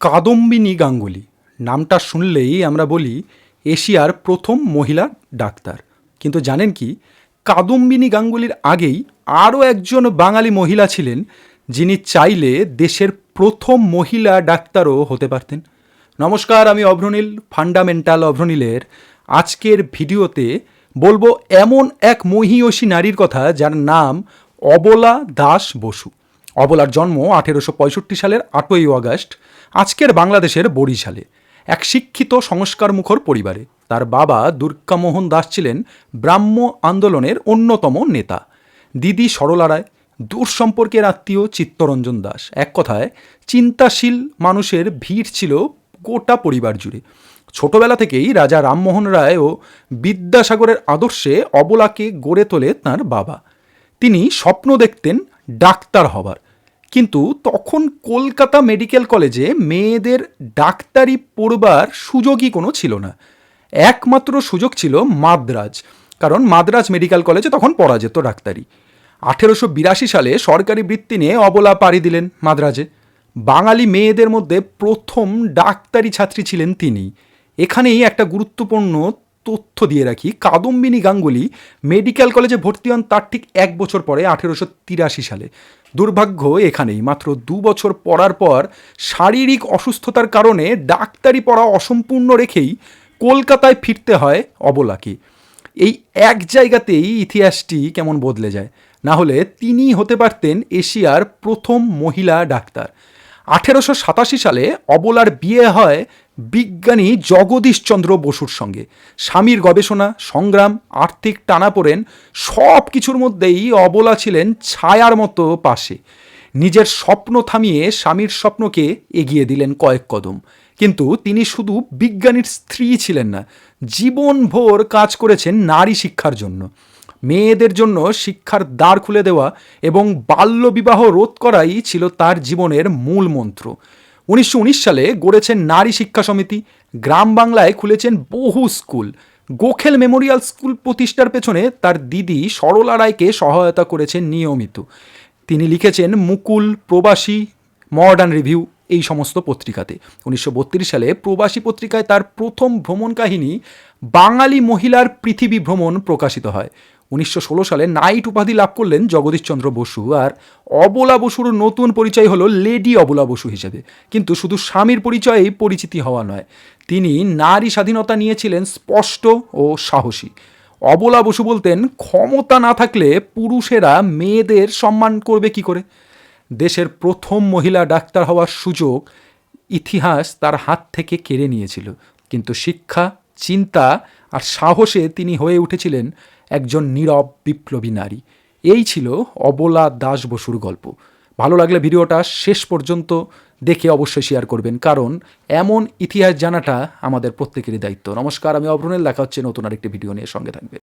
কাদম্বিনী গাঙ্গুলি নামটা শুনলেই আমরা বলি এশিয়ার প্রথম মহিলা ডাক্তার। কিন্তু জানেন কি কাদম্বিনী গাঙ্গুলির আগেই আরও একজন বাঙালি মহিলা ছিলেন যিনি চাইলে দেশের প্রথম মহিলা ডাক্তারও হতে পারতেন। নমস্কার, আমি অভ্রনীল, ফান্ডামেন্টাল অভ্রনীলের আজকের ভিডিওতে বলব এমন এক মহিয়সী নারীর কথা যার নাম অবলা দাস বসু। অবলার জন্ম আঠেরোশো পঁয়ষট্টি সালের আটই আগস্ট আজকের বাংলাদেশের বরিশালে, এক শিক্ষিত সংস্কার মুখর পরিবারে। তার বাবা দুর্গামোহন দাস ছিলেন ব্রাহ্ম আন্দোলনের অন্যতম নেতা। দিদি সরলা রায়, দূর সম্পর্কের আত্মীয় চিত্তরঞ্জন দাস। এক কথায়, চিন্তাশীল মানুষের ভিড় ছিল গোটা পরিবার জুড়ে। ছোটবেলা থেকেই রাজা রামমোহন রায় ও বিদ্যাসাগরের আদর্শে অবলাকে গড়ে তোলে তাঁর বাবা। তিনি স্বপ্ন দেখতেন ডাক্তার হবার। কিন্তু তখন কলকাতা মেডিকেল কলেজে মেয়েদের ডাক্তারি পড়বার সুযোগই কোনো ছিল না। একমাত্র সুযোগ ছিল মাদ্রাজ, কারণ মাদ্রাজ মেডিকেল কলেজে তখন পড়া যেত ডাক্তারি। আঠেরোশো বিরাশি সালে সরকারি বৃত্তি নিয়ে অবলা পাড়ি দিলেন মাদ্রাজে। বাঙালি মেয়েদের মধ্যে প্রথম ডাক্তারি ছাত্রী ছিলেন তিনি। এখানেই একটা গুরুত্বপূর্ণ তথ্য দিয়ে রাখি, কাদম্বিনী গাঙ্গুলি মেডিকেল কলেজে ভর্তি হন তার ঠিক এক বছর পরে, আঠেরোশো তিরাশি সালে। দুর্ভাগ্য এখানেই, মাত্র দু বছর পড়ার পর শারীরিক অসুস্থতার কারণে ডাক্তারি পড়া অসম্পূর্ণ রেখেই কলকাতায় ফিরতে হয় অবলাকে। এই এক জায়গাতেই ইতিহাসটি কেমন বদলে যায়। না হলে তিনি হতে পারতেন এশিয়ার প্রথম মহিলা ডাক্তার। আঠেরোশো সাতাশি সালে অবলার বিয়ে হয় বিজ্ঞানী জগদীশচন্দ্র বসুর সঙ্গে। স্বামীর গবেষণা, সংগ্রাম, আর্থিক টানাপোড়েন সব কিছুর মধ্যেই অবলা ছিলেন ছায়ার মতো পাশে। নিজের স্বপ্ন থামিয়ে স্বামীর স্বপ্নকে এগিয়ে দিলেন কয়েক কদম। কিন্তু তিনি শুধু বিজ্ঞানীর স্ত্রী ছিলেন না, জীবনভর কাজ করেছেন নারী শিক্ষার জন্য। মেয়েদের জন্য শিক্ষার দ্বার খুলে দেওয়া এবং বাল্যবিবাহ রোধ করাই ছিল তার জীবনের মূল মন্ত্র। উনিশশো উনিশ সালে গড়েছেন নারী শিক্ষা সমিতি। গ্রাম বাংলায় খুলেছেন বহু স্কুল। গোখেল মেমোরিয়াল স্কুল প্রতিষ্ঠার পেছনে তার দিদি সরলা রায়কে সহায়তা করেছেন নিয়মিত। তিনি লিখেছেন, মুকুল, প্রবাসী, মডার্ন রিভিউ, এই সমস্ত পত্রিকাতে। উনিশশো বত্রিশ সালে প্রবাসী পত্রিকায় তার প্রথম ভ্রমণ কাহিনী, বাঙালি মহিলার পৃথিবী ভ্রমণ প্রকাশিত হয়। উনিশশো ষোলো সালে নাইট উপাধি লাভ করলেন জগদীশচন্দ্র বসু আর অবলা বসুর নতুন পরিচয় হলো লেডি অবলা বসু হিসেবে। কিন্তু শুধু স্বামীর পরিচয়েই পরিচিতি হওয়া নয়, তিনি নারী স্বাধীনতা নিয়েছিলেন স্পষ্ট ও সাহসী। অবলা বসু বলতেন, ক্ষমতা না থাকলে পুরুষেরা মেয়েদের সম্মান করবে কি করে? দেশের প্রথম মহিলা ডাক্তার হওয়ার সুযোগ ইতিহাস তার হাত থেকে কেড়ে নিয়েছিল। কিন্তু শিক্ষা, চিন্তা আর সাহসে তিনি হয়ে উঠেছিলেন একজন নীরব বিপ্লবী নারী। এই ছিল অবলা দাস বসুর গল্প। ভালো লাগলে ভিডিওটা শেষ পর্যন্ত দেখে অবশ্যই শেয়ার করবেন, কারণ এমন ইতিহাস জানাটা আমাদের প্রত্যেকেরই দায়িত্ব। নমস্কার, আমি অভ্রণের লেখা হচ্ছে নতুন আরেকটি ভিডিও নিয়ে। সঙ্গে থাকবে